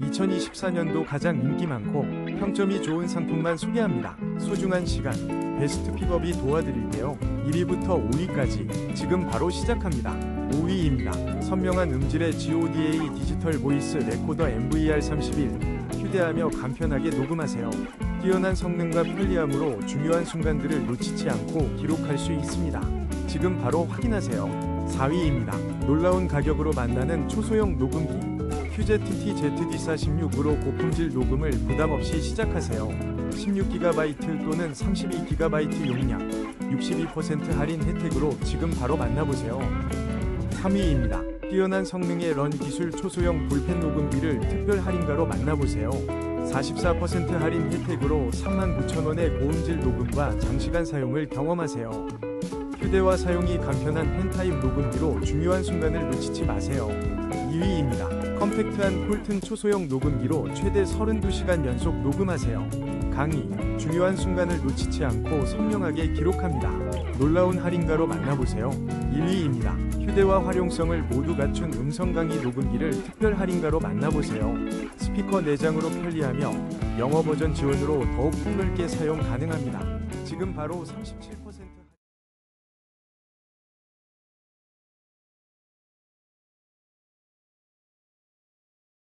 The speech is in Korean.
2024년도 가장 인기 많고 평점이 좋은 상품만 소개합니다. 소중한 시간, 베스트 픽업이 도와드릴게요. 1위부터 5위까지 지금 바로 시작합니다. 5위입니다. 선명한 음질의 GODA 디지털 보이스 레코더 MVR31 휴대하며 간편하게 녹음하세요. 뛰어난 성능과 편리함으로 중요한 순간들을 놓치지 않고 기록할 수 있습니다. 지금 바로 확인하세요. 4위입니다. 놀라운 가격으로 만나는 초소형 녹음기 퓨제 TT ZD416으로 고품질 녹음을 부담 없이 시작하세요. 16GB 또는 32GB 용량, 62% 할인 혜택으로 지금 바로 만나보세요. 3위입니다. 뛰어난 성능의 런 기술 초소형 볼펜 녹음기를 특별 할인가로 만나보세요. 44% 할인 혜택으로 39,000원의 고음질 녹음과 장시간 사용을 경험하세요. 휴대와 사용이 간편한 펜타입 녹음기로 중요한 순간을 놓치지 마세요. 2위입니다. 컴팩트한 콜튼 초소형 녹음기로 최대 32시간 연속 녹음하세요. 강의, 중요한 순간을 놓치지 않고 선명하게 기록합니다. 놀라운 할인가로 만나보세요. 1위입니다. 휴대와 활용성을 모두 갖춘 음성 강의 녹음기를 특별 할인가로 만나보세요. 스피커 내장으로 편리하며 영어 버전 지원으로 더욱 폭넓게 사용 가능합니다. 지금 바로 37